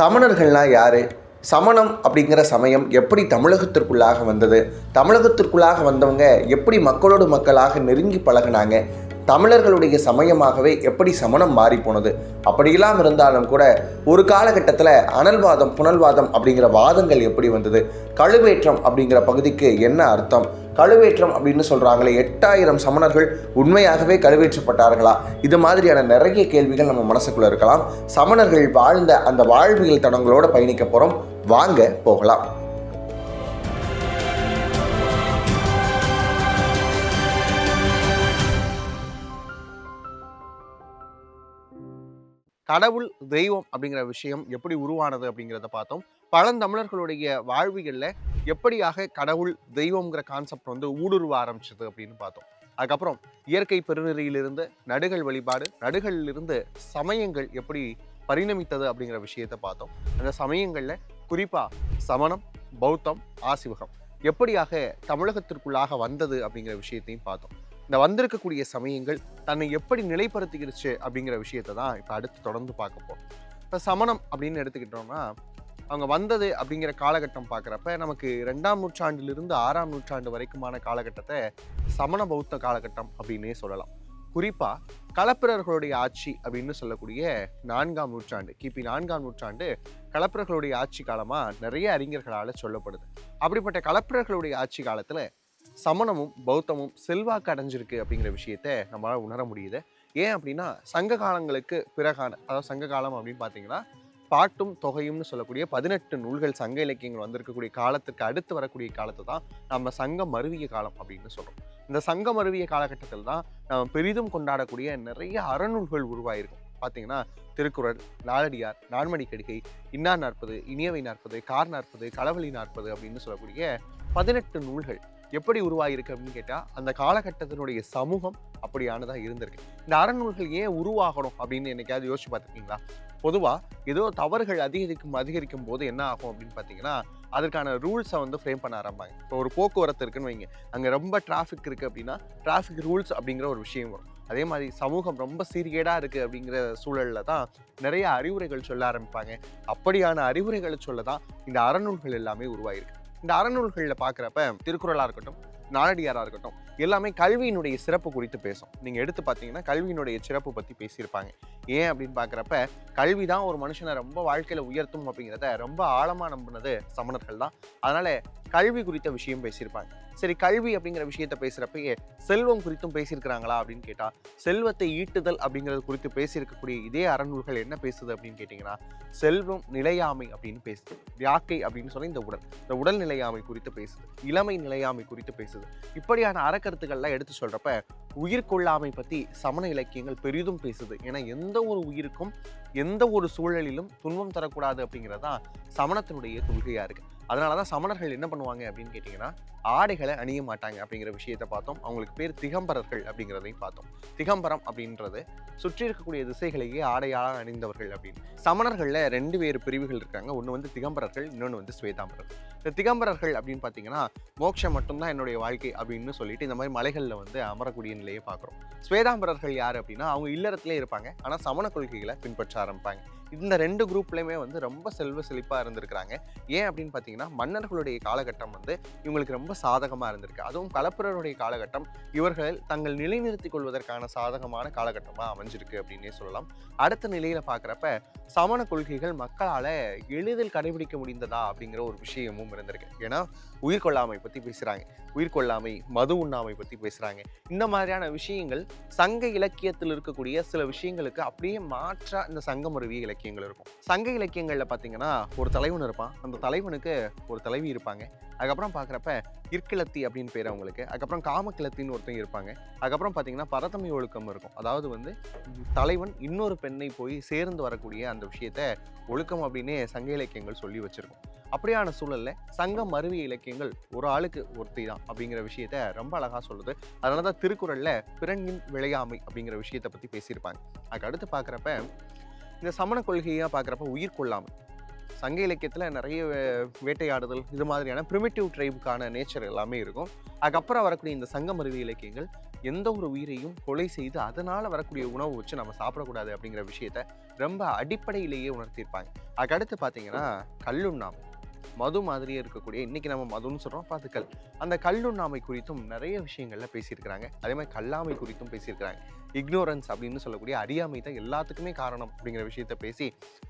சமணர்கள்னால் யார்? சமணம் அப்படிங்கிற சமயம் எப்படி தமிழகத்திற்குள்ளாக வந்தது? தமிழகத்திற்குள்ளாக வந்தவங்க எப்படி மக்களோடு மக்களாக நெருங்கி பழகுனாங்க? தமிழர்களுடைய சமயமாகவே எப்படி சமணம் மாறி போனது? அப்படியெல்லாம் இருந்தாலும் கூட ஒரு காலகட்டத்தில் அனல்வாதம் புனல்வாதம் அப்படிங்கிற வாதங்கள் எப்படி வந்தது? கழுவேற்றம் அப்படிங்கிற பகுதிக்கு என்ன அர்த்தம்? கழுவேற்றம் அப்படின்னு சொல்கிறாங்களே எட்டாயிரம் சமணர்கள் உண்மையாகவே கழுவேற்றப்பட்டார்களா? இது மாதிரியான நிறைய கேள்விகள் நம்ம மனசுக்குள்ளே இருக்கலாம். சமணர்கள் வாழ்ந்த அந்த வாழ்வியல் தடங்களோட பயணிக்க போகிறோம் வாங்க போகலாம். கடவுள் தெய்வம் அப்படிங்கிற விஷயம் எப்படி உருவானது அப்படிங்கிறத பார்த்தோம். பழந்தமிழர்களுடைய வாழ்வியலில் எப்படியாக கடவுள் தெய்வம்ங்கிற கான்செப்ட் வந்து ஊடுருவ ஆரம்பிச்சது அப்படின்னு பார்த்தோம். அதுக்கப்புறம் இயற்கை பெருநிலையிலிருந்து நடுகள் வழிபாடு நடுகளிலிருந்து சமயங்கள் எப்படி பரிணமித்தது அப்படிங்கிற விஷயத்தை பார்த்தோம். அந்த சமயங்களில் குறிப்பாக சமணம் பௌத்தம் ஆசிவகம் எப்படியாக தமிழகத்திற்குள்ளாக வந்தது அப்படிங்கிற விஷயத்தையும் பார்த்தோம். இந்த வந்திருக்கக்கூடிய சமயங்கள் தன்னை எப்படி நிலைப்படுத்திக்கிடுச்சு அப்படிங்கிற விஷயத்தை தான் இப்போ அடுத்து தொடர்ந்து பார்க்க போகிறோம் இப்போ சமணம் அப்படின்னு எடுத்துக்கிட்டோம்னா அவங்க வந்தது அப்படிங்கிற காலகட்டம் பார்க்குறப்ப நமக்கு ரெண்டாம் நூற்றாண்டிலிருந்து ஆறாம் நூற்றாண்டு வரைக்குமான காலகட்டத்தை சமண பௌத்த காலகட்டம் அப்படின்னே சொல்லலாம். குறிப்பாக களப்பிரர்களுடைய ஆட்சி அப்படின்னு சொல்லக்கூடிய நான்காம் நூற்றாண்டு கிபி நான்காம் நூற்றாண்டு களப்பிரர்களுடைய ஆட்சி காலமாக நிறைய அறிஞர்களால் சொல்லப்படுது. அப்படிப்பட்ட களப்பிரர்களுடைய ஆட்சி காலத்தில் சமணமும் பௌத்தமும் செல்வாக்கு அடைஞ்சிருக்கு அப்படிங்கிற விஷயத்த நம்மளால் உணர முடியுது. ஏன் அப்படின்னா சங்க காலங்களுக்கு பிறகான அதாவது சங்க காலம் அப்படின்னு பார்த்தீங்கன்னா பாட்டும் தொகையும்னு சொல்லக்கூடிய பதினெட்டு நூல்கள் சங்க இலக்கியங்கள் வந்திருக்கக்கூடிய காலத்துக்கு அடுத்து வரக்கூடிய காலத்தை தான் நம்ம சங்கம் மருவிய காலம் அப்படின்னு சொல்கிறோம் இந்த சங்கம் மருவிய காலகட்டத்தில் தான் நம்ம பெரிதும் கொண்டாடக்கூடிய நிறைய அறநூல்கள் உருவாயிருக்கும். பார்த்தீங்கன்னா திருக்குறள் நாலடியார் நான்மணி கடிகை இன்னா நாற்பது இனியவை நாற்பது கார் நாற்பது களவழி நாற்பது அப்படின்னு சொல்லக்கூடிய பதினெட்டு நூல்கள். எப்படி உருவாகிருக்கு அப்படின்னு கேட்டால் அந்த காலகட்டத்தினுடைய சமூகம் அப்படியானதாக இருந்திருக்கு. இந்த அறநூல்கள் ஏன் உருவாகணும் அப்படின்னு என்னைக்காவது யோசிச்சு பார்த்துருக்கீங்களா? பொதுவாக ஏதோ தவறுகள் அதிகரிக்கும் அதிகரிக்கும் போது என்ன ஆகும் அப்படின்னு பார்த்தீங்கன்னா அதற்கான ரூல்ஸை வந்து ஃப்ரேம் பண்ண ஆரம்பிப்பாங்க. இப்போ ஒரு போக்குவரத்து இருக்குன்னு வைங்க. அங்கே ரொம்ப டிராஃபிக் இருக்குது அப்படின்னா டிராஃபிக் ரூல்ஸ் அப்படிங்கிற ஒரு விஷயம் வரும். அதே மாதிரி சமூகம் ரொம்ப சீரியடாக இருக்குது அப்படிங்கிற சூழலில் தான் நிறைய அறிவுரைகள் சொல்ல ஆரம்பிப்பாங்க. அப்படியான அறிவுரைகளை சொல்ல தான் இந்த அறநூல்கள் எல்லாமே உருவாகிருக்கு இந்த அறநூல்களில் பார்க்குறப்ப திருக்குறளாக இருக்கட்டும் நாளடியாராக இருக்கட்டும் எல்லாமே கல்வியினுடைய சிறப்பு குறித்து பேசும். நீங்கள் எடுத்து பார்த்தீங்கன்னா கல்வியினுடைய சிறப்பு பற்றி பேசியிருப்பாங்க. ஏன் அப்படின்னு பார்க்குறப்ப கல்வி தான் ஒரு மனுஷனை ரொம்ப வாழ்க்கையில் உயர்த்தும் அப்படிங்கிறத ரொம்ப ஆழமாக நம்பினது சமணர்கள் தான். அதனால் கல்வி குறித்த விஷயம் பேசியிருப்பாங்க. சரி கல்வி அப்படிங்கிற விஷயத்த பேசுகிறப்பயே செல்வம் குறித்தும் பேசியிருக்கிறாங்களா அப்படின்னு கேட்டால் செல்வத்தை ஈட்டுதல் அப்படிங்கிறது குறித்து பேசியிருக்கக்கூடிய இதே அறநூல்கள் என்ன பேசுது அப்படின்னு கேட்டிங்கன்னா செல்வம் நிலையாமை அப்படின்னு பேசுது. யாக்கை அப்படின்னு சொன்னால் இந்த உடல். இந்த உடல் நிலையாமை குறித்து பேசுது. இளமை நிலையாமை குறித்து பேசுது. இப்படியான அறக்கருத்துக்கள்லாம் எடுத்து சொல்கிறப்ப உயிர் கொள்ளாமை பற்றி சமண இலக்கியங்கள் பெரிதும் பேசுது. ஏன்னா எந்த ஒரு உயிருக்கும் எந்த ஒரு சூழலிலும் துன்பம் தரக்கூடாது அப்படிங்கிறது தான் சமணத்தினுடைய கொள்கையாக இருக்குது அதனால தான் சமணர்கள் என்ன பண்ணுவாங்க அப்படின்னு கேட்டிங்கன்னா ஆடைகளை அணிய மாட்டாங்க அப்படிங்கிற விஷயத்தை பார்த்தோம். அவங்களுக்கு பேர் திகம்பரர்கள் அப்படிங்கிறதையும் பார்த்தோம். திகம்பரம் அப்படின்றது சுற்றி இருக்கக்கூடிய திசைகளையே ஆடையாள அணிந்தவர்கள் அப்படின்னு. சமணர்களில் ரெண்டு வேறு பிரிவுகள் இருக்காங்க. ஒன்று வந்து திகம்பரர்கள் இன்னொன்று வந்து ஸ்வேதாம்பரர்கள் இந்த திகம்பரர்கள் அப்படின்னு பார்த்தீங்கன்னா மோட்சம் மட்டும்தான் என்னுடைய வாழ்க்கை அப்படின்னு சொல்லிட்டு இந்த மாதிரி மலைகளில் வந்து அமரக்கூடிய நிலையை பார்க்குறோம். ஸ்வேதாம்பரர்கள் யார் அப்படின்னா அவங்க இல்லறத்திலே இருப்பாங்க. ஆனால் சமண கொள்கைகளை பின்பற்ற ஆரம்பிப்பாங்க. இந்த ரெண்டு குரூப்லையுமே வந்து ரொம்ப செல்வ செழிப்பாக இருந்திருக்கிறாங்க. ஏன் அப்படின்னு பார்த்தீங்கன்னா மன்னர்களுடைய காலகட்டம் வந்து இவங்களுக்கு ரொம்ப சாதகமாக இருந்திருக்கு. அதுவும் கலப்புரருடைய காலகட்டம் இவர்கள் தங்கள் நிலைநிறுத்திக் கொள்வதற்கான சாதகமான காலகட்டமாக அமைஞ்சிருக்கு அப்படின்னே சொல்லலாம். அடுத்த நிலையில் பார்க்குறப்ப சமண கொள்கைகள் மக்களால் எளிதில் கடைபிடிக்க முடிந்ததா அப்படிங்கிற ஒரு விஷயமும் இருந்திருக்கு. ஏன்னா உயிர் கொள்ளாமை பற்றி பேசுகிறாங்க உயிர் கொள்ளாமை மது உண்ணாமை பற்றி பேசுகிறாங்க இந்த மாதிரியான விஷயங்கள் சங்க இலக்கியத்தில் இருக்கக்கூடிய சில விஷயங்களுக்கு அப்படியே மாற்றாக இந்த சங்கமருவி இலக்கியங்கள் இருக்கும். சங்க இலக்கியங்களில் பார்த்தீங்கன்னா ஒரு தலைவன் இருப்பான். அந்த தலைவனுக்கு ஒரு தலைவி இருப்பாங்க. அதுக்கப்புறம் பார்க்குறப்ப இற்கிளத்தி அப்படின்னு பேர் அவங்களுக்கு. அதுக்கப்புறம் காமக்கிழத்தின்னு ஒருத்தங்க இருப்பாங்க. அதுக்கப்புறம் பார்த்தீங்கன்னா பரதமை ஒழுக்கம் இருக்கும். அதாவது வந்து தலைவன் இன்னொரு பெண்ணை போய் சேர்ந்து வரக்கூடிய அந்த விஷயத்த ஒழுக்கம் அப்படின்னே சங்க இலக்கியங்கள் சொல்லி வச்சுருக்கோம். அப்படியான சூழல்ல சங்கம் மருவிய இலக்கியங்கள் ஒரு ஆளுக்கு ஒருத்தி தான் அப்படிங்கிற விஷயத்த ரொம்ப அழகாக சொல்லுது. அதனால தான் திருக்குறளில் பிறனின் விளையாமை அப்படிங்கிற விஷயத்தை பற்றி பேசியிருப்பாங்க. அதுக்கு அடுத்து பார்க்குறப்ப இந்த சமண கொள்கையாக பார்க்குறப்ப உயிர் கொள்ளாமை. சங்க இலக்கியத்தில் நிறைய வே- வேட்டையாடுதல் இது மாதிரியான ப்ரிமிட்டிவ் ட்ரைபுக்கான நேச்சர் எல்லாமே இருக்கும். அதுக்கப்புறம் வரக்கூடிய இந்த சங்கம் அருவி இலக்கியங்கள் எந்த ஒரு உயிரையும் கொலை செய்து அதனால் வரக்கூடிய உணவு வச்சு நம்ம சாப்பிடக்கூடாது அப்படிங்கிற விஷயத்த ரொம்ப அடிப்படையிலேயே உணர்த்தியிருப்பாங்க. அதுக்கடுத்து பார்த்தீங்கன்னா கல்லுண்ணாமை மது மாதிரியே இருக்கக்கூடிய இன்றைக்கி நம்ம மதுன்னு சொல்கிறோம் அப்ப கல். அந்த கல்லுண்ணாமை குறித்தும் நிறைய விஷயங்களில் பேசியிருக்கிறாங்க. அதே மாதிரி கல்லாமை குறித்தும் பேசியிருக்கிறாங்க. இக்னோரன்ஸ் அப்படின்னு சொல்லக்கூடிய அறியாமை தான் எல்லாத்துக்குமே காரணம் அப்படிங்கிற விஷயத்த பேசி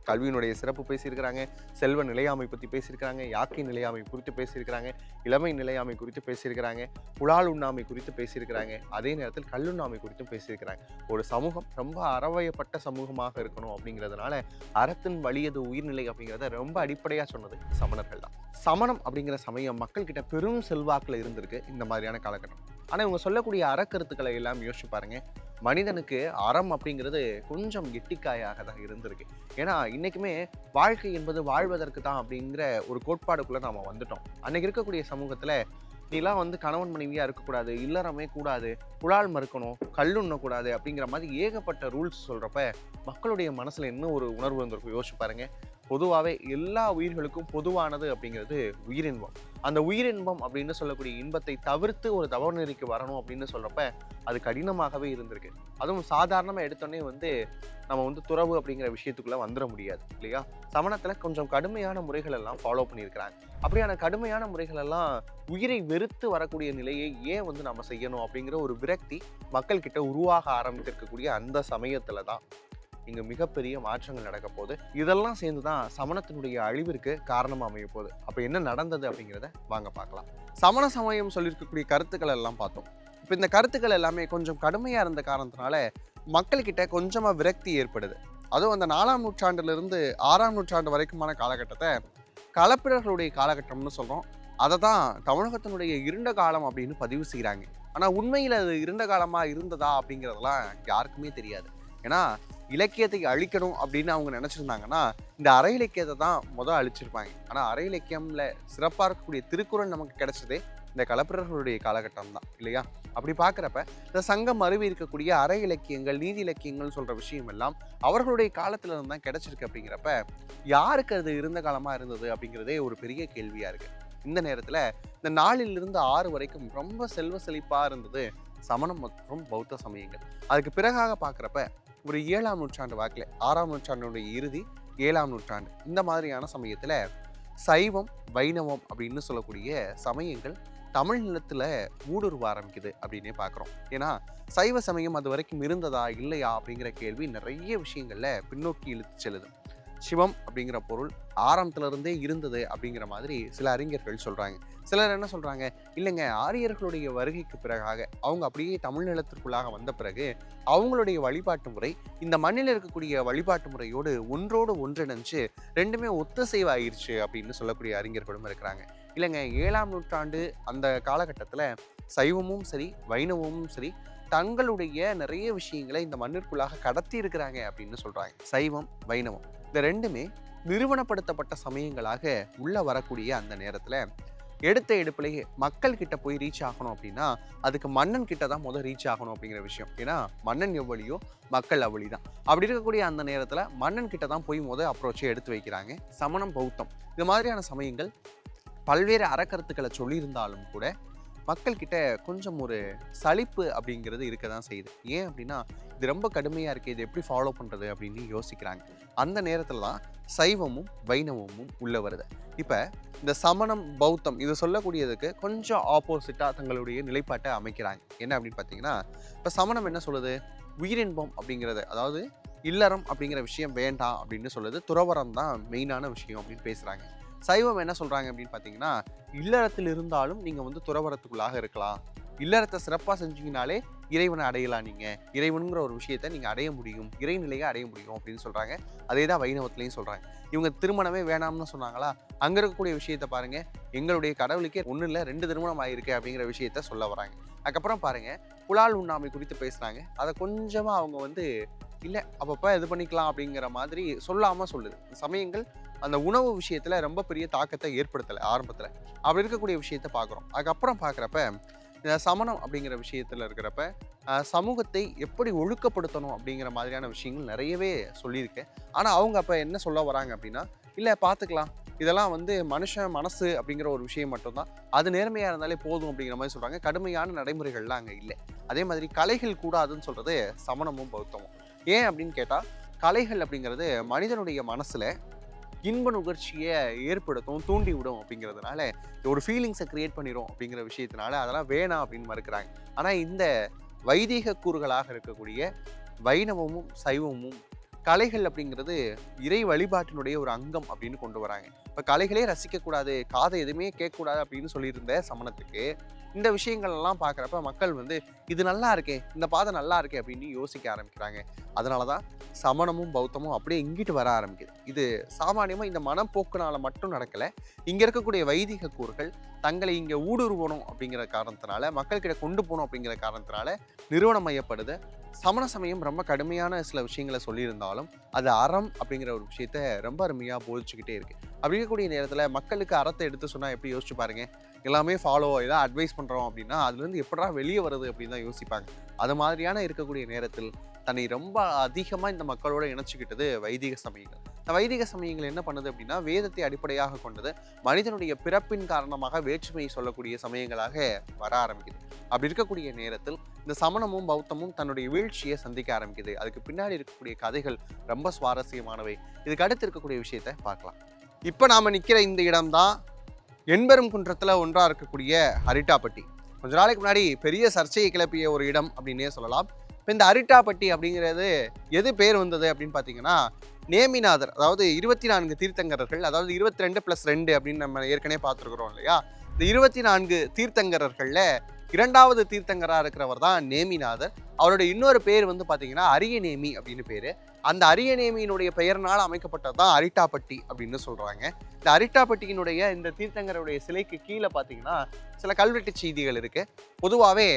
கல்வியினுடைய சிறப்பு பேசியிருக்கிறாங்க செல்வ நிலையாமை பற்றி பேசியிருக்கிறாங்க யாக்கை நிலையாமை குறித்து பேசியிருக்கிறாங்க இளமை நிலையாமை குறித்து பேசியிருக்கிறாங்க புலால் உண்ணாமை குறித்து பேசியிருக்கிறாங்க அதே நேரத்தில் கல்லுண்ணாமை குறித்தும் பேசியிருக்கிறாங்க. ஒரு சமூகம் ரொம்ப அறவயப்பட்ட சமூகமாக இருக்கணும் அப்படிங்கிறதுனால அறத்தின் வலியது உயிர்நிலை அப்படிங்கிறத ரொம்ப அடிப்படையாக சொன்னது சமணர்கள் தான். சமணம் அப்படிங்கிற சமயம் மக்கள்கிட்ட பெரும் செல்வாக்கில் இருந்திருக்கு இந்த மாதிரியான காலகட்டம். ஆனால் இவங்க சொல்லக்கூடிய அறக்கருத்துக்களை எல்லாம் யோசிச்சு பாருங்கள் மனிதனுக்கு அறம் அப்படிங்கிறது கொஞ்சம் கெட்டிக்காயாக தான் இருந்திருக்கு. ஏன்னா இன்றைக்குமே வாழ்க்கை என்பது வாழ்வதற்கு தான் அப்படிங்கிற ஒரு கோட்பாடுக்குள்ளே நாம் வந்துட்டோம். அன்றைக்கி இருக்கக்கூடிய சமூகத்தில் நீலாம் வந்து கணவன் மனைவியாக இருக்கக்கூடாது இல்லறமே கூடாது புலால் மறுக்கணும் கல்லுண்ணக்கூடாது அப்படிங்கிற மாதிரி ஏகப்பட்ட ரூல்ஸ் சொல்கிறப்ப மக்களுடைய மனசில் என்ன ஒரு உணர்வு வந்திருக்கும். யோசிச்சு பாருங்கள் பொதுவாகவே எல்லா உயிர்களுக்கும் பொதுவானது அப்படிங்கிறது உயிரின்பம். அந்த உயிரின்பம் அப்படின்னு சொல்லக்கூடிய இன்பத்தை தவிர்த்து ஒரு தவறு நெறிக்கு வரணும் அப்படின்னு சொல்கிறப்ப அது கடினமாகவே இருந்திருக்கு. அதுவும் சாதாரணமாக எடுத்தோடனே வந்து நம்ம வந்து துறவு அப்படிங்கிற விஷயத்துக்குள்ளே வந்துட முடியாது இல்லையா? சமணத்தில் கொஞ்சம் கடுமையான முறைகள் எல்லாம் ஃபாலோ பண்ணியிருக்கிறாங்க. அப்படியான கடுமையான முறைகள் எல்லாம் உயிரை வெறுத்து வரக்கூடிய நிலையை ஏன் வந்து நம்ம செய்யணும் அப்படிங்கிற ஒரு விரக்தி மக்கள்கிட்ட உருவாக ஆரம்பித்திருக்கக்கூடிய அந்த சமயத்தில் தான். இங்கே மிகப்பெரிய மாற்றங்கள் நடக்க போகுது. இதெல்லாம் சேர்ந்து தான் சமணத்தினுடைய அழிவிற்கு காரணமாக அமைய போகுது. அப்போ என்ன நடந்தது அப்படிங்கிறத வாங்க பார்க்கலாம். சமண சமயம் சொல்லியிருக்கக்கூடிய கருத்துக்கள் எல்லாம் பார்த்தோம். இப்போ இந்த கருத்துக்கள் எல்லாமே கொஞ்சம் கடுமையாக இருந்த காரணத்தினால மக்கள்கிட்ட கொஞ்சமாக விரக்தி ஏற்படுது. அதுவும் அந்த நாலாம் நூற்றாண்டுலேருந்து ஆறாம் நூற்றாண்டு வரைக்குமான காலகட்டத்தை கலப்பிரர்களுடைய காலகட்டம்னு சொல்கிறோம் அதை தான் தமிழகத்தினுடைய இருண்ட காலம் அப்படின்னு பதிவு செய்கிறாங்க ஆனால் உண்மையில் அது இருண்ட காலமாக இருந்ததா அப்படிங்கிறதெல்லாம் யாருக்குமே தெரியாது. ஏன்னா இலக்கியத்தை அழிக்கணும் அப்படின்னு அவங்க நினச்சிருந்தாங்கன்னா இந்த அரை இலக்கியத்தை தான் முதல் அழிச்சிருப்பாங்க. ஆனால் அரை இலக்கியம்ல சிறப்பாக இருக்கக்கூடிய திருக்குறள் நமக்கு கிடைச்சதே இந்த கலப்பிரர்களுடைய காலகட்டம் தான் இல்லையா? அப்படி பார்க்குறப்ப இந்த சங்கம் அருவி இருக்கக்கூடிய அரை இலக்கியங்கள் நீதி இலக்கியங்கள்னு சொல்கிற விஷயம் எல்லாம் அவர்களுடைய காலத்துல இருந்து தான் கிடைச்சிருக்கு அப்படிங்கிறப்ப யாருக்கு அது இருந்த காலமாக இருந்தது அப்படிங்கிறதே ஒரு பெரிய கேள்வியாக இருக்குது இந்த நேரத்தில் இந்த நாளிலிருந்து ஆறு வரைக்கும் ரொம்ப செல்வ செழிப்பாக இருந்தது சமணம் மற்றும் பௌத்த சமயங்கள். அதுக்கு பிறகாக பார்க்குறப்ப ஒரு ஏழாம் நூற்றாண்டு வாக்கில் ஆறாம் நூற்றாண்டினுடைய இறுதி ஏழாம் நூற்றாண்டு. இந்த மாதிரியான சமயத்தில் சைவம் வைணவம் அப்படின்னு சொல்லக்கூடிய சமயங்கள் தமிழ் நிலத்தில் ஊடுருவ ஆரம்பிக்குது அப்படின்னே பார்க்குறோம் ஏன்னா சைவ சமயம் அது வரைக்கும் இருந்ததா இல்லையா அப்படிங்கிற கேள்வி நிறைய விஷயங்களில் பின்னோக்கி இழுத்து செல்லுது. சிவம் அப்படிங்கிற பொருள் ஆரம்பத்துல இருந்தே இருந்தது அப்படிங்கிற மாதிரி சில அறிஞர்கள் சொல்கிறாங்க சிலர் என்ன சொல்கிறாங்க இல்லைங்க ஆரியர்களுடைய வருகைக்கு பிறகாக அவங்க அப்படியே தமிழ் நிலத்திற்குள்ளாக வந்த பிறகு அவங்களுடைய வழிபாட்டு முறை இந்த மண்ணில் இருக்கக்கூடிய வழிபாட்டு முறையோடு ஒன்றோடு ஒன்றிணைஞ்சு ரெண்டுமே ஒத்தசைவாயிருச்சு அப்படின்னு சொல்லக்கூடிய அறிஞர்களும் இருக்கிறாங்க. இல்லைங்க ஏழாம் நூற்றாண்டு அந்த காலகட்டத்தில் சைவமும் சரி வைணவமும் சரி தங்களுடைய நிறைய விஷயங்களை இந்த மண்ணிற்குள்ளாக கடத்தி இருக்கிறாங்க அப்படின்னு சொல்கிறாங்க சைவம் வைணவம் இந்த ரெண்டுமே நிறுவனப்படுத்தப்பட்ட சமயங்களாக உள்ளே வரக்கூடிய அந்த நேரத்தில் எடுத்த எடுப்புலேயே மக்கள் கிட்ட போய் ரீச் ஆகணும் அப்படின்னா அதுக்கு மன்னன் கிட்ட தான் முதல் ரீச் ஆகணும் அப்படிங்கிற விஷயம். ஏன்னா மன்னன் எவ்வளியோ மக்கள் அவ்வளி தான் அப்படி இருக்கக்கூடிய அந்த நேரத்தில் மன்னன் கிட்ட தான் போய் முதல் அப்ரோச்சை எடுத்து வைக்கிறாங்க. சமணம் பௌத்தம். இது மாதிரியான சமயங்கள் பல்வேறு அறக்கருத்துக்களை சொல்லியிருந்தாலும் கூட மக்கள்கிட்ட கொஞ்சம் ஒரு சலிப்பு அப்படிங்கிறது இருக்க தான் செய்யுது. ஏன் அப்படின்னா இது ரொம்ப கடுமையாக இருக்குது இது எப்படி ஃபாலோ பண்ணுறது அப்படின்னு யோசிக்கிறாங்க. அந்த நேரத்தில் தான் சைவமும் வைணவமும் உள்ள வருது. இப்போ இந்த சமணம் பௌத்தம் இது சொல்லக்கூடியதுக்கு கொஞ்சம் ஆப்போசிட்டாக தங்களுடைய நிலைப்பாட்டை அமைக்கிறாங்க. என்ன அப்படின்னு பார்த்தீங்கன்னா இப்போ சமணம் என்ன சொல்லுது? உயிரின்பம் அப்படிங்கிறது அதாவது இல்லறம் அப்படிங்கிற விஷயம் வேண்டாம் அப்படின்னு சொல்லுது. துறவரம் தான் மெயினான விஷயம் அப்படின்னு பேசுகிறாங்க சைவம் என்ன சொல்கிறாங்க அப்படின்னு பார்த்தீங்கன்னா இல்லறத்தில் இருந்தாலும் நீங்கள் வந்து துறவரத்துக்குள்ளாக இருக்கலாம். இல்லறத்தை சிறப்பாக செஞ்சீங்கனாலே இறைவனை அடையலாம் நீங்கள் இறைவனுங்கிற ஒரு விஷயத்தை நீங்கள் அடைய முடியும். இறைநிலையை அடைய முடியும் அப்படின்னு சொல்கிறாங்க அதே தான் வைணவத்துலேயும் சொல்கிறாங்க இவங்க திருமணமே வேணாம்னு சொன்னாங்களா? அங்கே இருக்கக்கூடிய விஷயத்த பாருங்கள் எங்களுடைய கடவுளுக்கே ஒன்றும் இல்லை ரெண்டு திருமணம் ஆகிருக்கு அப்படிங்கிற விஷயத்த சொல்ல வராங்க. அதுக்கப்புறம் பாருங்கள் புலால் உண்ணாமை குறித்து பேசுகிறாங்க அதை கொஞ்சமாக அவங்க வந்து இல்லை அப்பப்போ இது பண்ணிக்கலாம் அப்படிங்கிற மாதிரி சொல்லாமல் சொல்லுது. சமயங்கள் அந்த உணவு விஷயத்தில் ரொம்ப பெரிய தாக்கத்தை ஏற்படுத்தலை ஆரம்பத்தில். அப்படி இருக்கக்கூடிய விஷயத்த பார்க்குறோம் அதுக்கப்புறம் பார்க்குறப்ப இந்த சமணம் அப்படிங்கிற விஷயத்தில் இருக்கிறப்ப சமூகத்தை எப்படி ஒழுக்கப்படுத்தணும் அப்படிங்கிற மாதிரியான விஷயங்கள் நிறையவே சொல்லியிருக்கு. ஆனால் அவங்க அப்போ என்ன சொல்ல வராங்க அப்படின்னா இல்லை பார்த்துக்கலாம் இதெல்லாம் வந்து மனுஷன் மனசு அப்படிங்கிற ஒரு விஷயம் மட்டும்தான். அது நேர்மையாக இருந்தாலே போதும் அப்படிங்கிற மாதிரி சொல்கிறாங்க கடுமையான நடைமுறைகள்லாம் அங்கே இல்லை. அதே மாதிரி கலைகள் கூடாதுன்னு சொல்கிறது சமணமும் பௌத்தமும். ஏன் அப்படின்னு கேட்டால் கலைகள் அப்படிங்கிறது மனிதனுடைய மனசில் இன்ப நுகர்ச்சியை ஏற்படுத்தும் தூண்டி விடும் அப்படிங்கிறதுனால ஒரு ஃபீலிங்ஸை கிரியேட் பண்ணிடும் அப்படிங்கிற விஷயத்தினால அதெல்லாம் வேணாம் அப்படின்னு மறுக்கிறாங்க. ஆனால் இந்த வைதீக கூறுகளாக இருக்கக்கூடிய வைணவமும் சைவமும் கலைகள் அப்படிங்கிறது இறை வழிபாட்டினுடைய ஒரு அங்கம் அப்படின்னு கொண்டு வராங்க. இப்போ கலைகளே ரசிக்கக்கூடாது காதை எதுவுமே கேட்கக்கூடாது அப்படின்னு சொல்லியிருந்த சமணத்துக்கு இந்த விஷயங்கள்லாம் பார்க்குறப்ப மக்கள் வந்து இது நல்லா இருக்கே இந்த பாதை நல்லா இருக்கே அப்படின்னு யோசிக்க ஆரம்பிக்கிறாங்க. அதனால தான் சமணமும் பௌத்தமும் அப்படியே இங்கிட்டு வர ஆரம்பிக்குது. இது சாமானியமாக இந்த மனப்போக்குனால மட்டும் நடக்கலை. இங்கே இருக்கக்கூடிய வைதிக கூறுகள் தங்களை இங்கே ஊடுருவணும் அப்படிங்கிற காரணத்தினால மக்கள்கிட்ட கொண்டு போகணும் அப்படிங்கிற காரணத்தினால நிறுவனம் மையப்படுது சமண சமயம் ரொம்ப கடுமையான சில விஷயங்களை சொல்லியிருந்தாலும் அது அறம் அப்படிங்கிற ஒரு விஷயத்த ரொம்ப அருமையாக போதிச்சுக்கிட்டே இருக்குது அப்படி இருக்கக்கூடிய நேரத்தில் மக்களுக்கு அறத்தை எடுத்து சொன்னால் எப்படி யோசிச்சு பாருங்கள் எல்லாமே ஃபாலோ ஏதாவது அட்வைஸ் பண்ணுறோம் அப்படின்னா அதுலேருந்து எப்படா வெளியே வருது அப்படின்னு தான் யோசிப்பாங்க. அது மாதிரியான இருக்கக்கூடிய நேரத்தில் தன்னை ரொம்ப அதிகமாக இந்த மக்களோட இணைச்சிக்கிட்டது வைதிக சமயங்கள். இந்த வைதிக சமயங்கள் என்ன பண்ணுது அப்படின்னா வேதத்தை அடிப்படையாக கொண்டது மனிதனுடைய பிறப்பின் காரணமாக வேற்றுமையை சொல்லக்கூடிய சமயங்களாக வர ஆரம்பிக்குது. அப்படி இருக்கக்கூடிய நேரத்தில் இந்த சமணமும் பௌத்தமும் தன்னுடைய வீழ்ச்சியை சந்திக்க ஆரம்பிக்குது. அதுக்கு பின்னாடி இருக்கக்கூடிய கதைகள் ரொம்ப சுவாரஸ்யமானவை. இதுக்கு அடுத்து இருக்கக்கூடிய விஷயத்தை பார்க்கலாம். இப்போ நாம் நிற்கிற இந்த இடம்தான் எண்பெரும் குன்றத்தில் ஒன்றாக இருக்கக்கூடிய அரிட்டாப்பட்டி. கொஞ்ச நாளைக்கு முன்னாடி பெரிய சர்ச்சையை கிளப்பிய ஒரு இடம் அப்படின்னே சொல்லலாம். இப்போ இந்த அரிட்டாப்பட்டி அப்படிங்கிறது எது பேர் வந்தது அப்படின்னு பார்த்தீங்கன்னா நேமிநாதர் அதாவது இருபத்தி நான்கு தீர்த்தங்கரர்கள் அதாவது இருபத்தி ரெண்டு ப்ளஸ் ரெண்டு அப்படின்னு நம்ம ஏற்கனவே பார்த்துருக்குறோம் இல்லையா? இந்த இருபத்தி நான்கு தீர்த்தங்கரர்களில் இரண்டாவது தீர்த்தங்கராக இருக்கிறவர் தான் நேமிநாதர். அவருடைய இன்னொரு பேர் வந்து பார்த்தீங்கன்னா அரியநேமி அப்படின்னு பேர். அந்த அரியநேமியினுடைய பெயர்னால் அமைக்கப்பட்டது தான் அரிட்டாப்பட்டி அப்படின்னு சொல்கிறாங்க இந்த அரிட்டாப்பட்டியினுடைய இந்த தீர்த்தங்கருடைய சிலைக்கு கீழே பார்த்தீங்கன்னா சில கல்வெட்டு செய்திகள் இருக்குது பொதுவாகவே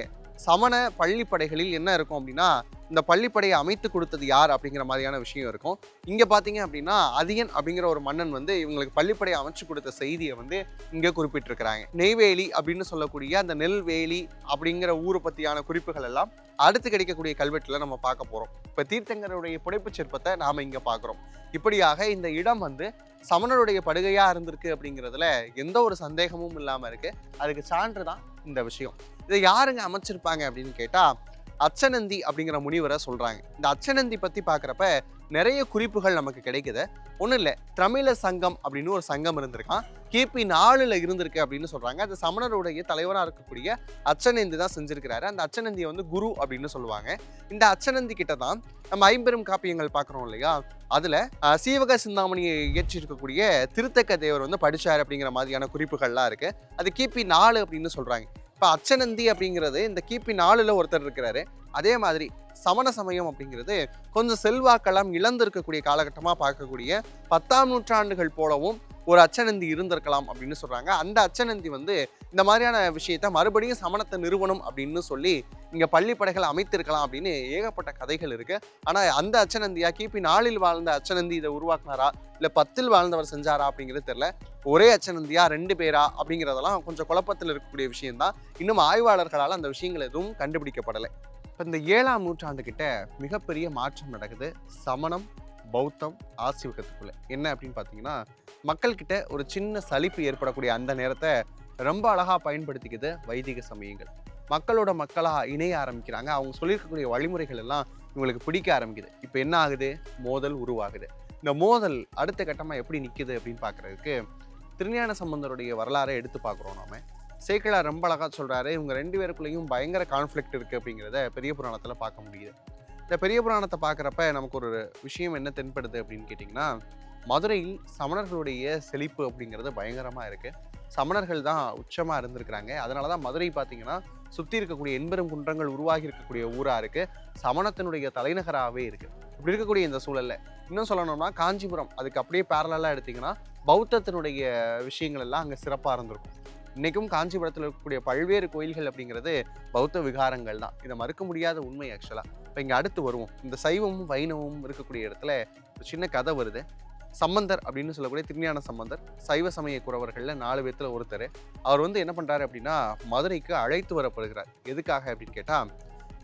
சமண பள்ளிப்படைகளில் என்ன இருக்கும் அப்படின்னா இந்த பள்ளிப்படையை அமைத்து கொடுத்தது யார் அப்படிங்கிற மாதிரியான விஷயம் இருக்கும். இங்கே பார்த்தீங்க அப்படின்னா அதியன் அப்படிங்கிற ஒரு மன்னன் வந்து இவங்களுக்கு பள்ளிப்படையை அமைச்சு கொடுத்த செய்தியை வந்து இங்கே குறிப்பிட்டிருக்கிறாங்க. நெய்வேலி அப்படின்னு சொல்லக்கூடிய அந்த நெல்வேலி அப்படிங்கிற ஊரை பற்றியான குறிப்புகள் எல்லாம் அடுத்து கிடைக்கக்கூடிய கல்வெட்டில் நம்ம பார்க்க போகிறோம் இப்போ தீர்த்தங்கருடைய புடைப்புச் சிற்பத்தை நாம் இங்கே பார்க்குறோம். இப்படியாக இந்த இடம் வந்து சமணருடைய படுகையாக இருந்திருக்கு அப்படிங்கிறதுல எந்த ஒரு சந்தேகமும் இல்லாமல் இருக்குது அதுக்கு சான்று தான் இந்த விஷயம். இதை யாருங்க அமைச்சிருப்பாங்க அப்படின்னு கேட்டால் அச்சநந்தி அப்படிங்கிற முனிவரை சொல்கிறாங்க இந்த அச்சநந்தி பற்றி பார்க்குறப்ப நிறைய குறிப்புகள் நமக்கு கிடைக்குது. ஒன்றும் இல்லை தமிழ சங்கம் அப்படின்னு ஒரு சங்கம் இருந்திருக்கான். கிபி நாலில் இருந்திருக்கு அப்படின்னு சொல்கிறாங்க அது சமணருடைய தலைவராக இருக்கக்கூடிய அச்சனந்தி தான் செஞ்சுருக்கிறாரு. அந்த அச்சனந்தியை வந்து குரு அப்படின்னு சொல்லுவாங்க. இந்த அச்சனந்தி கிட்ட தான் நம்ம ஐம்பெரும் காப்பியங்கள் பார்க்குறோம் இல்லையா? அதில் சீவக சிந்தாமணியை இயற்றிருக்கக்கூடிய திருத்தக்க தேவர் வந்து படிச்சார் அப்படிங்கிற மாதிரியான குறிப்புகள்லாம் இருக்குது அது கிபி நாலு அப்படின்னு சொல்கிறாங்க இப்போ அச்சனந்தி அப்படிங்கிறது இந்த கிபி நாலில் ஒருத்தர் இருக்கிறாரு. அதே மாதிரி சமண சமயம் அப்படிங்கிறது கொஞ்சம் செல்வாக்கெல்லாம் இழந்திருக்கக்கூடிய காலகட்டமாக பார்க்கக்கூடிய பத்தாம் நூற்றாண்டுகள் போலவும் ஒரு அச்சனந்தி இருந்திருக்கலாம் அப்படின்னு சொல்கிறாங்க அந்த அச்சநந்தி வந்து இந்த மாதிரியான விஷயத்த மறுபடியும் சமணத்தை நிறுவனம் அப்படின்னு சொல்லி இங்கே பள்ளிப்படைகள் அமைத்திருக்கலாம் அப்படின்னு ஏகப்பட்ட கதைகள் இருக்கு. ஆனால் அந்த அச்சனந்தியா கிபி நாளில் வாழ்ந்த அச்சனந்தி இதை உருவாக்குனாரா? இல்லை பத்தில் வாழ்ந்தவர் செஞ்சாரா அப்படிங்கிறது தெரில ஒரே அச்சனந்தியா ரெண்டு பேரா? அப்படிங்கிறதெல்லாம் கொஞ்சம் குழப்பத்தில் இருக்கக்கூடிய விஷயம்தான். இன்னும் ஆய்வாளர்களால் அந்த விஷயங்கள் எதுவும் கண்டுபிடிக்கப்படலை. இப்போ இந்த ஏழாம் நூற்றாண்டுக்கிட்ட மிகப்பெரிய மாற்றம் நடக்குது. சமணம் பௌத்தம் ஆசிவகத்துக்குள்ளே. என்ன அப்படின்னு பார்த்தீங்கன்னா மக்கள்கிட்ட ஒரு சின்ன சலிப்பு ஏற்படக்கூடிய அந்த நேரத்தை ரொம்ப அழகாக பயன்படுத்திக்கிது வைதிக சமயங்கள். மக்களோட மக்களாக இணைய ஆரம்பிக்கிறாங்க. அவங்க சொல்லியிருக்கக்கூடிய வழிமுறைகள் எல்லாம் இவங்களுக்கு பிடிக்க ஆரம்பிக்குது. இப்போ என்ன ஆகுது? மோதல் உருவாகுது. இந்த மோதல் அடுத்த கட்டமாக எப்படி நிற்குது அப்படின்னு பார்க்குறதுக்கு திருஞான சம்பந்தருடைய வரலாறை எடுத்து பார்க்குறோம் நாம. சேக்கிழார் ரொம்ப அழகாக சொல்கிறாரு இவங்க ரெண்டு பேருக்குள்ளேயும் பயங்கர கான்ஃப்ளிக்ட் இருக்குது அப்படிங்கிறத பெரிய புராணத்தில் பார்க்க முடியுது. இந்த பெரிய புராணத்தை பார்க்குறப்ப நமக்கு ஒரு விஷயம் என்ன தென்படுது அப்படின்னு கேட்டிங்கன்னா மதுரையில் சமணர்களுடைய செழிப்பு அப்படிங்கிறது பயங்கரமாக இருக்குது சமணர்கள் தான் உச்சமாக இருந்திருக்கிறாங்க. அதனால தான் மதுரை பார்த்தீங்கன்னா சுற்றி இருக்கக்கூடிய எண்பெரும் குன்றங்கள் உருவாகி இருக்கக்கூடிய ஊராக இருக்குது சமணத்தினுடைய தலைநகராகவே இருக்குது இப்படி இருக்கக்கூடிய இந்த சூழலில் இன்னும் சொல்லணும்னா காஞ்சிபுரம் அதுக்கு அப்படியே பேரலாக எடுத்திங்கன்னா பௌத்தத்தினுடைய விஷயங்கள் எல்லாம் அங்கே சிறப்பாக இருந்திருக்கும். இன்றைக்கும் காஞ்சிபுரத்தில் இருக்கக்கூடிய பல்வேறு கோயில்கள் அப்படிங்கிறது பௌத்த விகாரங்கள் தான். இதை மறுக்க முடியாத உண்மை ஆக்சுவலாக இப்போ இங்கே அடுத்து வருவோம். இந்த சைவமும் வைணவமும் இருக்கக்கூடிய இடத்துல ஒரு சின்ன கதை வருது. சம்பந்தர் அப்படின்னு சொல்லக்கூடிய திருஞான சம்பந்தர் சைவ சமய குறவர்களில் நாலு பேர்த்தில் ஒருத்தர். அவர் வந்து என்ன பண்ணுறாரு அப்படின்னா மதுரைக்கு அழைத்து வரப்படுகிறார். எதுக்காக அப்படின்னு கேட்டால்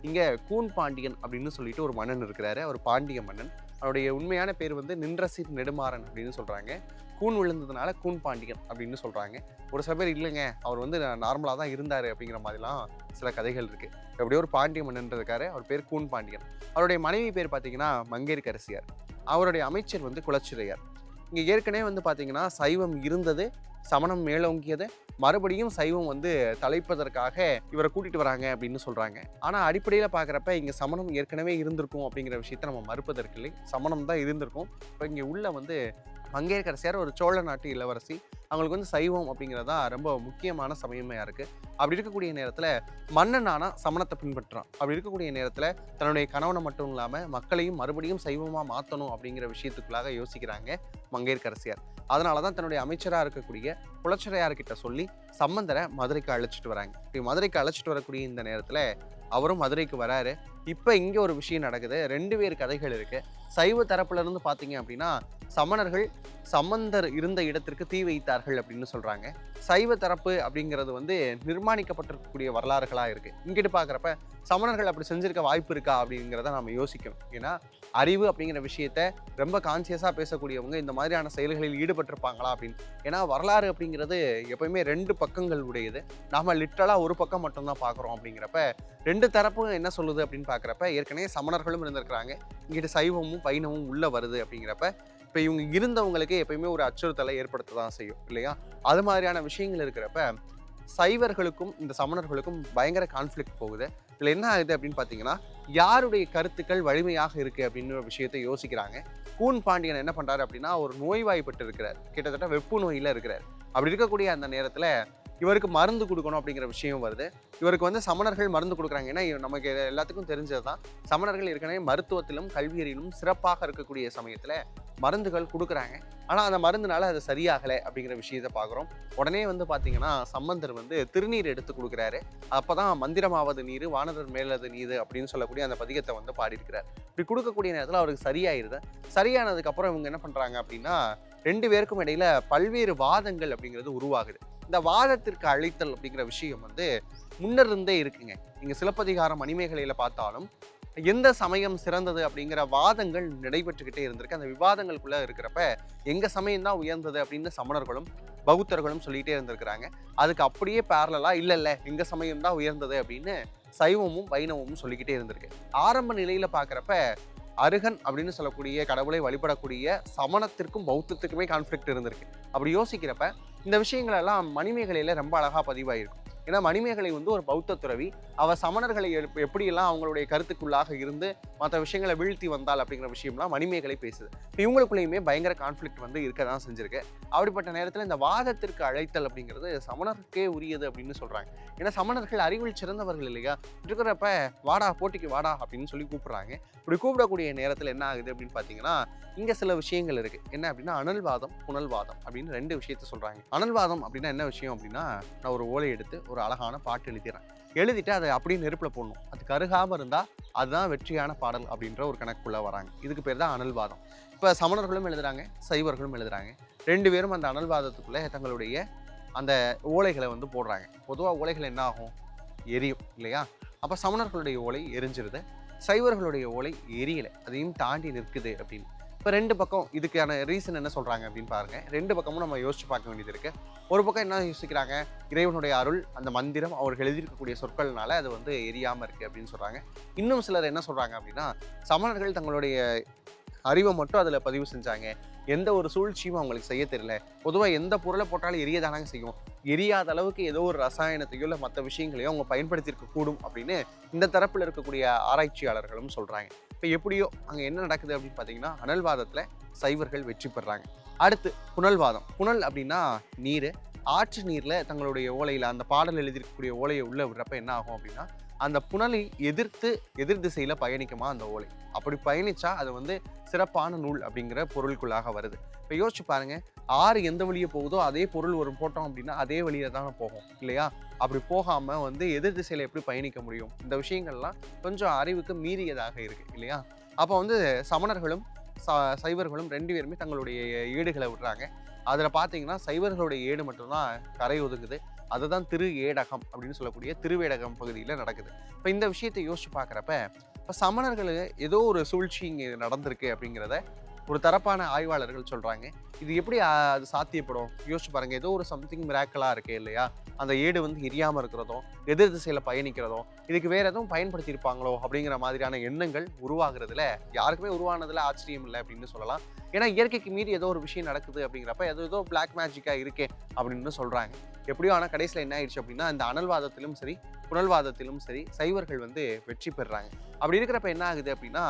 இங்கே கூன் பாண்டியன் அப்படின்னு சொல்லிட்டு ஒரு மன்னன் இருக்கிறாரு. அவர் பாண்டிய மன்னன். அவருடைய உண்மையான பேர் வந்து நின்றசீர் நெடுமாறன் அப்படின்னு சொல்கிறாங்க கூன் விழுந்ததுனால கூன் பாண்டியன் அப்படின்னு சொல்கிறாங்க ஒரு சில பேர் இல்லைங்க அவர் வந்து நார்மலாக தான் இருந்தார் அப்படிங்கிற மாதிரிலாம் சில கதைகள் இருக்குது எப்படியோ ஒரு பாண்டிய மன்னன்றதுக்காரு அவர் பேர் கூன் பாண்டியன். அவருடைய மனைவி பேர் பார்த்தீங்கன்னா மங்கேற்கரசியார் அவருடைய அமைச்சர் வந்து குலச்சிறையார். இங்கே ஏற்கனவே வந்து பார்த்தீங்கன்னா சைவம் இருந்தது சமணம் மேலோங்கியது. மறுபடியும் சைவம் வந்து தலைப்பதற்காக இவரை கூட்டிகிட்டு வராங்க அப்படின்னு சொல்கிறாங்க ஆனால் அடிப்படையில் பார்க்குறப்ப இங்கே சமணம் ஏற்கனவே இருந்திருக்கும் அப்படிங்கிற விஷயத்த நம்ம மறுப்பதற்கு இல்லை சமணம் தான் இருந்திருக்கும். இப்போ இங்கே உள்ள வந்து மங்கையர்கரசியார் ஒரு சோழ நாட்டு இளவரசி. அவங்களுக்கு வந்து சைவம் அப்படிங்கிறதா ரொம்ப முக்கியமான சமயமையாக இருக்குது அப்படி இருக்கக்கூடிய நேரத்தில் மன்னனானா சமணத்தை பின்பற்றான் அப்படி இருக்கக்கூடிய நேரத்தில் தன்னுடைய கணவனை மட்டும் இல்லாமல் மக்களையும் மறுபடியும் சைவமாக மாற்றணும் அப்படிங்கிற விஷயத்துக்குள்ளாக யோசிக்கிறாங்க மங்கையர்கரசியார் அதனால தான் தன்னுடைய அமைச்சராக இருக்கக்கூடிய குலச்சிறையார்கிட்ட சொல்லி சம்பந்தரை மதுரைக்கு அழைச்சிட்டு வராங்க. இப்படி மதுரைக்கு அழைச்சிட்டு வரக்கூடிய இந்த நேரத்தில் அவரும் மதுரைக்கு வராரு. இப்போ இங்கே ஒரு விஷயம் நடக்குது. ரெண்டு பேர் கதைகள் இருக்குது சைவ தரப்புல இருந்து பார்த்தீங்க அப்படின்னா சமணர்கள் சம்பந்தர் இருந்த இடத்திற்கு தீ வைத்தார் வைத்தார்கள் அப்படின்னு சொல்கிறாங்க சைவ தரப்பு அப்படிங்கிறது வந்து நிர்மாணிக்கப்பட்டிருக்கக்கூடிய வரலாறுகளாக இருக்குது இங்கிட்டு பார்க்குறப்ப சமணர்கள் அப்படி செஞ்சுருக்க வாய்ப்பு இருக்கா அப்படிங்கிறத நம்ம யோசிக்கணும். ஏன்னா அறிவு அப்படிங்கிற விஷயத்த ரொம்ப கான்சியஸாக பேசக்கூடியவங்க இந்த மாதிரியான செயல்களில் ஈடுபட்டிருப்பாங்களா அப்படின்னு. ஏன்னா வரலாறு அப்படிங்கிறது எப்பயுமே ரெண்டு பக்கங்கள் உடையது. நாம் லிட்ரலாக ஒரு பக்கம் மட்டும்தான் பார்க்குறோம் அப்படிங்கிறப்ப ரெண்டு தரப்பும் என்ன சொல்லுது அப்படின்னு பார்க்குறப்ப ஏற்கனவே சமணர்களும் இருந்திருக்கிறாங்க. இங்கிட்டு சைவமும் பைனமும் உள்ளே வருது அப்படிங்கிறப்ப இப்போ இவங்க இருந்தவங்களுக்கு எப்பயுமே ஒரு அச்சுறுத்தலை ஏற்படுத்த தான் செய்யும் இல்லையா? அது மாதிரியான விஷயங்கள் இருக்கிறப்ப சைவர்களுக்கும் இந்த சமணர்களுக்கும் பயங்கர கான்ஃப்ளிக்ட் போகுது. இதில் என்ன ஆகுது அப்படின்னு பார்த்தீங்கன்னா யாருடைய கருத்துக்கள் வலிமையாக இருக்குது அப்படின்னு ஒரு விஷயத்தை யோசிக்கிறாங்க. கூன் பாண்டியன் என்ன பண்ணுறாரு அப்படின்னா ஒரு நோய்வாய்ப்பட்டு இருக்கிறார் கிட்டத்தட்ட வெப்பு நோயில் இருக்கிறார். அப்படி இருக்கக்கூடிய அந்த நேரத்தில் இவருக்கு மருந்து கொடுக்கணும் அப்படிங்கிற விஷயம் வருது. இவருக்கு வந்து சமணர்கள் மருந்து கொடுக்குறாங்க. ஏன்னா இவ- நமக்கு எல்லாத்துக்கும் தெரிஞ்சது தான். சமணர்கள் ஏற்கனவே மருத்துவத்திலும் கல்வியறிலும் சிறப்பாக இருக்கக்கூடிய சமயத்தில் மருந்துகள் கொடுக்குறாங்க. ஆனால் அந்த மருந்துனால அது சரியாகலை அப்படிங்கிற விஷயத்தை பார்க்குறோம். உடனே வந்து பார்த்தீங்கன்னா சம்பந்தர் வந்து திருநீர் எடுத்து கொடுக்குறாரு. அப்போ தான் மந்திரமாவது நீர் வானதர் மேலது நீர் அப்படின்னு சொல்லக்கூடிய அந்த பதிகத்தை வந்து பாடியிருக்கிறார். இப்படி கொடுக்கக்கூடிய நேரத்தில் அவருக்கு சரியாயிருது. சரியானதுக்கப்புறம் இவங்க என்ன பண்ணுறாங்க அப்படின்னா ரெண்டு பேருக்கும் இடையில பல்வேறு வாதங்கள் அப்படிங்கிறது உருவாகுது. இந்த வாதத்திற்கு அழைத்தல் அப்படிங்கிற விஷயம் வந்து முன்னர் இருந்தே இருக்குங்க. நீங்க சிலப்பதிகாரம் மணிமேகலையில பார்த்தாலும் எந்த சமயம் சிறந்தது அப்படிங்கிற வாதங்கள் நடைபெற்றுக்கிட்டே இருந்திருக்கு. அந்த விவாதங்களுக்குள்ள இருக்கிறப்ப எங்க சமயம் தான் உயர்ந்தது அப்படின்னு சமணர்களும் பௌத்தர்களும் சொல்லிட்டே இருந்திருக்கிறாங்க. அதுக்கு அப்படியே பேரலா இல்ல இல்ல எங்க சமயம் தான் உயர்ந்தது அப்படின்னு சைவமும் வைணவமும் சொல்லிக்கிட்டே இருந்திருக்கு. ஆரம்ப நிலையில பார்க்குறப்ப அருகன் அப்படின்னு சொல்லக்கூடிய கடவுளை வழிபடக்கூடிய சமணத்திற்கும் பௌத்தத்துக்குமே கான்ஃப்ளிக்ட் இருந்திருக்கு. அப்படி யோசிக்கிறப்ப இந்த விஷயங்கள் எல்லாம் மணிமேகலையில ரொம்ப அழகா பதிவாயிருக்கும் ஏன்னா மணிமேகலை வந்து ஒரு பௌத்த துறவி. அவ சமணர்களை எப்படியெல்லாம் அவங்களுடைய கருத்துக்குள்ளாக இருந்து மற்ற விஷயங்களை வீழ்த்தி வந்தாள் அப்படிங்கிற விஷயம்லாம் மணிமேகலை பேசுது. இப்போ இவங்களுக்குள்ளேயுமே பயங்கர கான்ஃப்ளிக்ட் வந்து இருக்க தான் செஞ்சிருக்கு. அப்படிப்பட்ட நேரத்தில் இந்த வாதத்திற்கு அழைத்தல் அப்படிங்கிறது சமணருக்கே உரியது அப்படின்னு சொல்கிறாங்க ஏன்னா சமணர்கள் அறிவில் சிறந்தவர்கள் இல்லையா? இருக்கிறப்ப வாடா போட்டிக்கு வாடா அப்படின்னு சொல்லி கூப்பிட்றாங்க. இப்படி கூப்பிடக்கூடிய நேரத்தில் என்ன ஆகுது அப்படின்னு பார்த்தீங்கன்னா இங்கே சில விஷயங்கள் இருக்குது என்ன அப்படின்னா அனல்வாதம் புனல்வாதம் அப்படின்னு ரெண்டு விஷயத்த சொல்கிறாங்க அனல்வாதம் அப்படின்னா என்ன விஷயம் அப்படின்னா நான் ஒரு ஓலை எடுத்து ஒரு அழகான பாட்டு எழுதிடுறேன். எழுதிட்டு அதை அப்படியே நெருப்பில் போடணும். அது கருகாமல் இருந்தால் அதுதான் வெற்றியான பாடல் அப்படின்ற ஒரு கணக்குள்ளே வராங்க. இதுக்கு பேர் தான் அனல்வாதம். இப்போ சமணர்களும் எழுதுகிறாங்க சைவர்களும் எழுதுகிறாங்க ரெண்டு பேரும் அந்த அனல்வாதத்துக்குள்ளே தங்களுடைய அந்த ஓலைகளை வந்து போடுறாங்க. பொதுவாக ஓலைகள் என்ன ஆகும்? எரியும் இல்லையா? அப்போ சமணர்களுடைய ஓலை எரிஞ்சிருது. சைவர்களுடைய ஓலை எரியலை. அதையும் தாண்டி நிற்குது அப்படின்னு. இப்போ ரெண்டு பக்கம் இதுக்கான ரீசன் என்ன சொல்கிறாங்க அப்படின்னு பாருங்கள் ரெண்டு பக்கமும் நம்ம யோசிச்சு பார்க்க வேண்டியது இருக்குது ஒரு பக்கம் என்ன யோசிக்கிறாங்க? இறைவனுடைய அருள் அந்த மந்திரம் அவர்கள் எழுதியிருக்கக்கூடிய சொற்கள்னால அது வந்து எரியாமல் இருக்குது அப்படின்னு சொல்கிறாங்க இன்னும் சிலர் என்ன சொல்கிறாங்க அப்படின்னா சமணர்கள் தங்களுடைய அறிவை மட்டும் அதில் பதிவு செஞ்சாங்க. எந்த ஒரு சூழ்ச்சியும் அவங்களுக்கு செய்ய தெரியல. பொதுவாக எந்த பொருளை போட்டாலும் எரியதானாங்க செய்யும். எரியாத அளவுக்கு ஏதோ ஒரு ரசாயனத்தையோ இல்லை மற்ற விஷயங்களையோ அவங்க பயன்படுத்தியிருக்க கூடும் அப்படின்னு இந்த தரப்பில் இருக்கக்கூடிய ஆராய்ச்சியாளர்களும் சொல்கிறாங்க இப்போ எப்படியோ அங்கே என்ன நடக்குது அப்படின்னு பார்த்தீங்கன்னா அனல்வாதத்தில் சைவர்கள் வெற்றி பெறாங்க. அடுத்து புனல்வாதம். புனல் அப்படின்னா நீர். ஆற்று நீரில் தங்களுடைய ஓலையில் அந்த பாடல் எழுதியிருக்கக்கூடிய ஓலையை உள்ளே விடுறப்ப என்ன ஆகும் அப்படின்னா அந்த புனலை எதிர்த்து எதிர் திசையில் பயணிக்குமா அந்த ஓலை. அப்படி பயணித்தா அது வந்து சிறப்பான நூல் அப்படிங்கிற பொருளுக்குள்ளாக வருது. இப்போ யோசிச்சு பாருங்கள் ஆறு எந்த வழியே போகுதோ அதே பொருள் ஒரு போட்டோம் அப்படின்னா அதே வழியில தானே போகும் இல்லையா? அப்படி போகாமல் வந்து எதிர் திசையில் எப்படி பயணிக்க முடியும்? இந்த விஷயங்கள்லாம் கொஞ்சம் அறிவுக்கு மீறியதாக இருக்குது இல்லையா? அப்போ வந்து சமணர்களும் ச- சைவர்களும் ரெண்டு பேருமே தங்களுடைய ஏடுகளை விடுறாங்க. அதில் பார்த்தீங்கன்னா சைவர்களுடைய ஏடு மட்டும்தான் கரை ஒதுங்குது அதுதான் திரு ஏடகம் அப்படின்னு சொல்லக்கூடிய திருவேடகம் பகுதியில் நடக்குது. இப்போ இந்த விஷயத்தை யோசிச்சு பார்க்குறப்ப இப்போ சமணர்கள் ஏதோ ஒரு சூழ்ச்சி இங்கே நடந்திருக்கு அப்படிங்கிறத ஒரு தரப்பான ஆய்வாளர்கள் சொல்கிறாங்க இது எப்படி அது சாத்தியப்படும்? யோசிச்சு பாருங்க ஏதோ ஒரு சம்திங் மிராக்கலாக இருக்கு இல்லையா? அந்த ஏடு வந்து எரியாமல் இருக்கிறதும் எதிர் திசையில் பயணிக்கிறதும் இதுக்கு வேறு எதுவும் பயன்படுத்தியிருப்பாங்களோ அப்படிங்கிற மாதிரியான எண்ணங்கள் உருவாகிறதுல யாருக்குமே உருவானதில் ஆச்சரியம் இல்லை அப்படின்னு சொல்லலாம். ஏன்னா இயற்கைக்கு மீறி ஏதோ ஒரு விஷயம் நடக்குது அப்படிங்கிறப்ப ஏதோ ஏதோ பிளாக் மேஜிக்காக இருக்கே அப்படின்னு சொல்கிறாங்க எப்படியோ ஆனால் கடைசியில் என்ன ஆயிடுச்சு அப்படின்னா இந்த அனல்வாதத்திலும் சரி புனல்வாதத்திலும் சரி சைவர்கள் வந்து வெற்றி பெறுறாங்க அப்படி இருக்கிறப்ப என்ன ஆகுது அப்படின்னா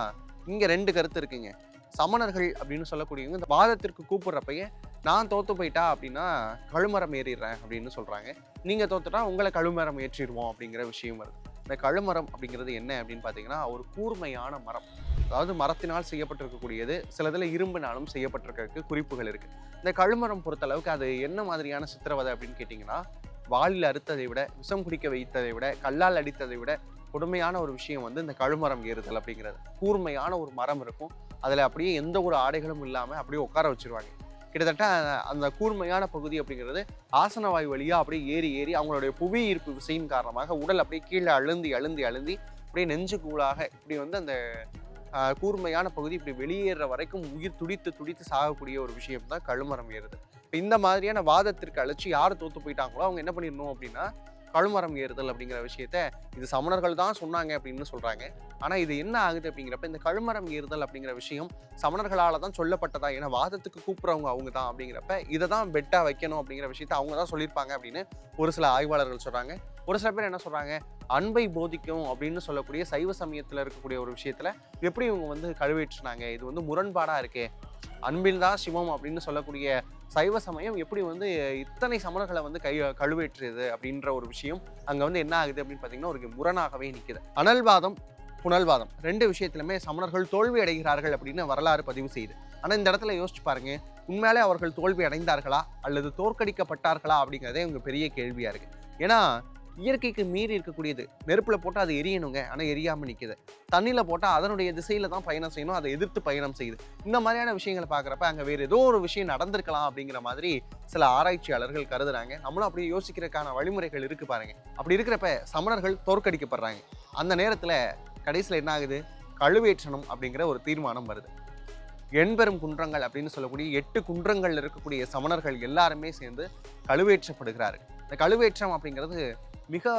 இங்கே ரெண்டு கருத்து இருக்குங்க. சமணர்கள் அப்படின்னு சொல்லக்கூடியவங்க இந்த வாதத்திற்கு கூப்பிடுறப்பையே நான் தோத்து போயிட்டா அப்படின்னா கழுமரம் ஏறிடுறேன் அப்படின்னு சொல்கிறாங்க நீங்கள் தோத்துட்டா உங்களை கழுமரம் ஏற்றிடுவோம் அப்படிங்கிற விஷயம் வருது. இந்த கழுமரம் அப்படிங்கிறது என்ன அப்படின்னு பார்த்தீங்கன்னா ஒரு கூர்மையான மரம். அதாவது மரத்தினால் செய்யப்பட்டிருக்கக்கூடியது சிலதில் இரும்பினாலும் செய்யப்பட்டிருக்கிறதுக்கு குறிப்புகள் இருக்குது இந்த கழுமரம் பொறுத்த அளவுக்கு அது என்ன மாதிரியான சித்திரவதை அப்படின்னு கேட்டிங்கன்னா வாளில் அறுத்ததை விட விஷம் குடிக்க வைத்ததை விட கல்லால் அடித்ததை விட கொடுமையான ஒரு விஷயம் வந்து இந்த கழுமரம் ஏறுதல் அப்படிங்கிறது. கூர்மையான ஒரு மரம் இருக்கும். அதில் அப்படியே எந்த ஒரு ஆடைகளும் இல்லாமல் அப்படியே உட்கார வச்சுருவாங்க. கிட்டத்தட்ட அந்த கூர்மையான பகுதி அப்படிங்கிறது ஆசன வாயு வழியாக அப்படியே ஏறி ஏறி அவங்களுடைய புவி ஈர்ப்பு விசையின் காரணமாக உடல் அப்படியே கீழே அழுந்தி அழுந்தி அழுந்தி அப்படியே நெஞ்சு நெஞ்சுக்கூடாக இப்படி வந்து அந்த கூர்மையான பகுதி இப்படி வெளியேற வரைக்கும் உயிர் துடித்து துடித்து சாகக்கூடிய ஒரு விஷயம் தான் கழுமரம் ஏறுது. இப்போ இந்த மாதிரியான வாதத்திற்கு அழைச்சி யார் தோற்று போயிட்டாங்களோ அவங்க என்ன பண்ணிடணும் அப்படின்னா கழுமரம் ஏறுதல் அப்படிங்கிற விஷயத்த இது சமணர்கள் தான் சொன்னாங்க அப்படின்னு சொல்கிறாங்க ஆனால் இது என்ன ஆகுது அப்படிங்கிறப்ப இந்த கழுமரம் ஏறுதல் அப்படிங்கிற விஷயம் சமணர்களால் தான் சொல்லப்பட்டதா? ஏன்னா வாதத்துக்கு கூப்பிட்றவங்க அவங்க தான் அப்படிங்கிறப்ப இதை தான் பெட்டாக வைக்கணும் அப்படிங்கிற விஷயத்த அவங்க தான் சொல்லியிருப்பாங்க அப்படின்னு ஒரு சில ஆய்வாளர்கள் சொல்கிறாங்க ஒரு சில பேர் என்ன சொல்கிறாங்க அன்பை போதிக்கும் அப்படின்னு சொல்லக்கூடிய சைவ சமயத்தில் இருக்கக்கூடிய ஒரு விஷயத்தில் எப்படி இவங்க வந்து கழுவேற்றினாங்க? இது வந்து முரண்பாடாக இருக்கே. அன்பில் தான் சிவம் அப்படின்னு சொல்லக்கூடிய சைவ சமயம் எப்படி வந்து இத்தனை சமணர்களை வந்து கை கழுவேற்றுது அப்படின்ற ஒரு விஷயம் அங்கே வந்து என்ன ஆகுது அப்படின்னு பார்த்தீங்கன்னா ஒரு முரணாகவே நிற்குது அனல்வாதம் புனல்வாதம். ரெண்டு விஷயத்திலுமே சமணர்கள் தோல்வி அடைகிறார்கள் அப்படின்னு வரலாறு பதிவு செய்யுது. ஆனால் இந்த இடத்துல யோசிச்சு பாருங்க. உண்மையாலே அவர்கள் தோல்வி அடைந்தார்களா? அல்லது தோற்கடிக்கப்பட்டார்களா? அப்படிங்கிறதே இவங்க பெரிய கேள்வியாக இருக்குது ஏன்னா இயற்கைக்கு மீறி இருக்கக்கூடியது. நெருப்பில் போட்டால் அது எரியணுங்க. ஆனால் எரியாமல் நிற்கிது தண்ணியில் போட்டால் அதனுடைய திசையில் தான் பயணம் செய்யணும். அதை எதிர்த்து பயணம் செய்யுது. இந்த மாதிரியான விஷயங்களை பார்க்குறப்ப அங்கே வேறு ஏதோ ஒரு விஷயம் நடந்திருக்கலாம் அப்படிங்கிற மாதிரி சில ஆராய்ச்சியாளர்கள் கருதுறாங்க. நம்மளும் அப்படி யோசிக்கிறதுக்கான வழிமுறைகள் இருக்கு பாருங்க. அப்படி இருக்கிறப்ப சமணர்கள் தோற்கடிக்கப்படுறாங்க. அந்த நேரத்தில் கடைசியில் என்ன ஆகுது? கழுவேற்றணும் அப்படிங்கிற ஒரு தீர்மானம் வருது. எண்பெரும் குன்றங்கள் அப்படின்னு சொல்லக்கூடிய எட்டு குன்றங்கள்ல இருக்கக்கூடிய சமணர்கள் எல்லாருமே சேர்ந்து கழுவேற்றப்படுகிறார்கள். இந்த கழுவேற்றம் அப்படிங்கிறது மிக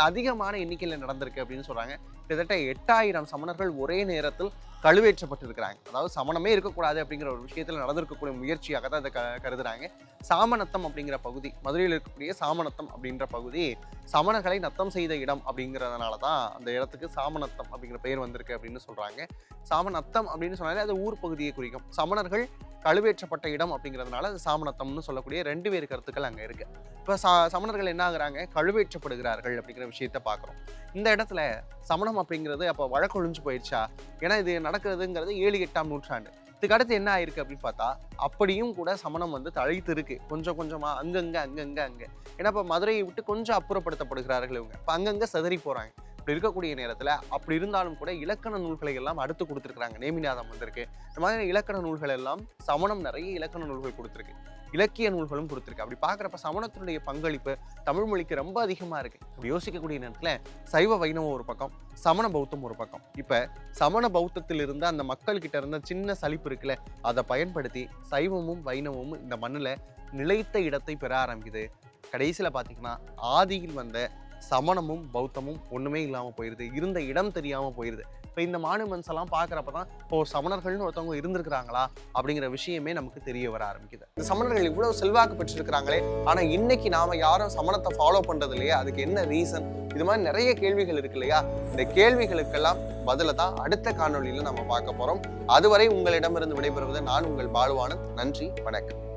அதிகமான எண்ணிக்கையில் நடந்திருக்கு அப்படின்னு சொல்கிறாங்க கிட்டத்தட்ட எட்டாயிரம் சமணர்கள் ஒரே நேரத்தில் கழுவேற்றப்பட்டிருக்கிறாங்க. அதாவது சமணமே இருக்கக்கூடாது அப்படிங்கிற ஒரு விஷயத்தில் நடந்திருக்கக்கூடிய முயற்சியாக தான் இதை க கருதுறாங்க. சாமநத்தம் அப்படிங்கிற பகுதி மதுரையில் இருக்கக்கூடிய சாமநத்தம் அப்படின்ற பகுதி சமணர்களை நத்தம் செய்த இடம் அப்படிங்கிறதுனால தான் அந்த இடத்துக்கு சாமநத்தம் அப்படிங்கிற பெயர் வந்திருக்கு அப்படின்னு சொல்கிறாங்க சாமநத்தம் அப்படின்னு சொன்னாலே அது ஊர் பகுதியை குறிக்கும். சமணர்கள் கழுவேற்றப்பட்ட இடம் அப்படிங்கிறதுனால அது சாமநத்தம்னு சொல்லக்கூடிய ரெண்டு பேர் கருத்துக்கள் அங்கே இருக்குது இப்போ சா சமணர்கள் என்ன ஆகுறாங்க? கழுவேற்றப்படுகிறார்கள் அப்படிங்கிற விஷயத்த பார்க்குறோம். இந்த இடத்துல சமணம் அப்படிங்கிறது அப்போ வழக்கொழிஞ்சு போயிடுச்சா? ஏன்னா இது நடக்கிறதுங்கிறது ஏழு எட்டாம் நூற்றாண்டு. இதுக்கடுத்து என்ன ஆயிருக்கு அப்படின்னு பார்த்தா அப்படியும் கூட சமணம் வந்து தழைத்து இருக்கு. கொஞ்சம் கொஞ்சமா அங்கங்க அங்கங்க அங்க. ஏன்னா இப்போ மதுரையை விட்டு கொஞ்சம் அப்புறப்படுத்தப்படுகிறார்கள் இவங்க. இப்போ அங்கங்க சதறி போறாங்க. இப்படி இருக்கக்கூடிய நேரத்தில் அப்படி இருந்தாலும் கூட இலக்கண நூல்களை எல்லாம் அடுத்து கொடுத்துருக்குறாங்க. நேமிநாதம் வந்திருக்கு. இந்த மாதிரி இலக்கண நூல்கள் எல்லாம் சமணம் நிறைய இலக்கண நூல்கள் கொடுத்துருக்கு. இலக்கிய நூல்களும் கொடுத்துருக்கு. அப்படி பார்க்குறப்ப சமணத்தினுடைய பங்களிப்பு தமிழ் மொழிக்கு ரொம்ப அதிகமாக இருக்கு. அப்படி யோசிக்கக்கூடிய நேரத்தில் சைவ வைணவம் ஒரு பக்கம் சமண பௌத்தம் ஒரு பக்கம். இப்போ சமண பௌத்தத்தில் இருந்த அந்த மக்கள்கிட்ட இருந்த சின்ன சலிப்பு இருக்குல்ல அதை பயன்படுத்தி சைவமும் வைணவமும் இந்த மண்ணில் நிலைத்த இடத்தை பெற ஆரம்பிக்குது. கடைசியில் பார்த்தீங்கன்னா ஆதியில் வந்த சமணமும் பௌத்தமும் ஒன்றுமே இல்லாமல் போயிடுது இருந்த இடம் தெரியாமல் போயிடுது இப்போ இந்த மானுமெண்ட்ஸ் எல்லாம் பார்க்குறப்ப தான் இப்போ சமணர்கள்னு ஒருத்தவங்க இருந்திருக்கிறாங்களா? அப்படிங்கிற விஷயமே நமக்கு தெரிய வர ஆரம்பிக்குது. இந்த சமணர்கள் இவ்வளவு செல்வாக்கு பெற்றிருக்கிறாங்களே ஆனால் இன்னைக்கு நாம் யாரும் சமணத்தை ஃபாலோ பண்ணுறது இல்லையா? அதுக்கு என்ன ரீசன் இது மாதிரி நிறைய கேள்விகள் இருக்கு இல்லையா? இந்த கேள்விகளுக்கெல்லாம் பதிலை தான் அடுத்த காணொலியில் நம்ம பார்க்க போகிறோம் அதுவரை உங்களிடமிருந்து விடைபெறுவது நான் உங்கள் பாலுவானந்த். நன்றி வணக்கம்.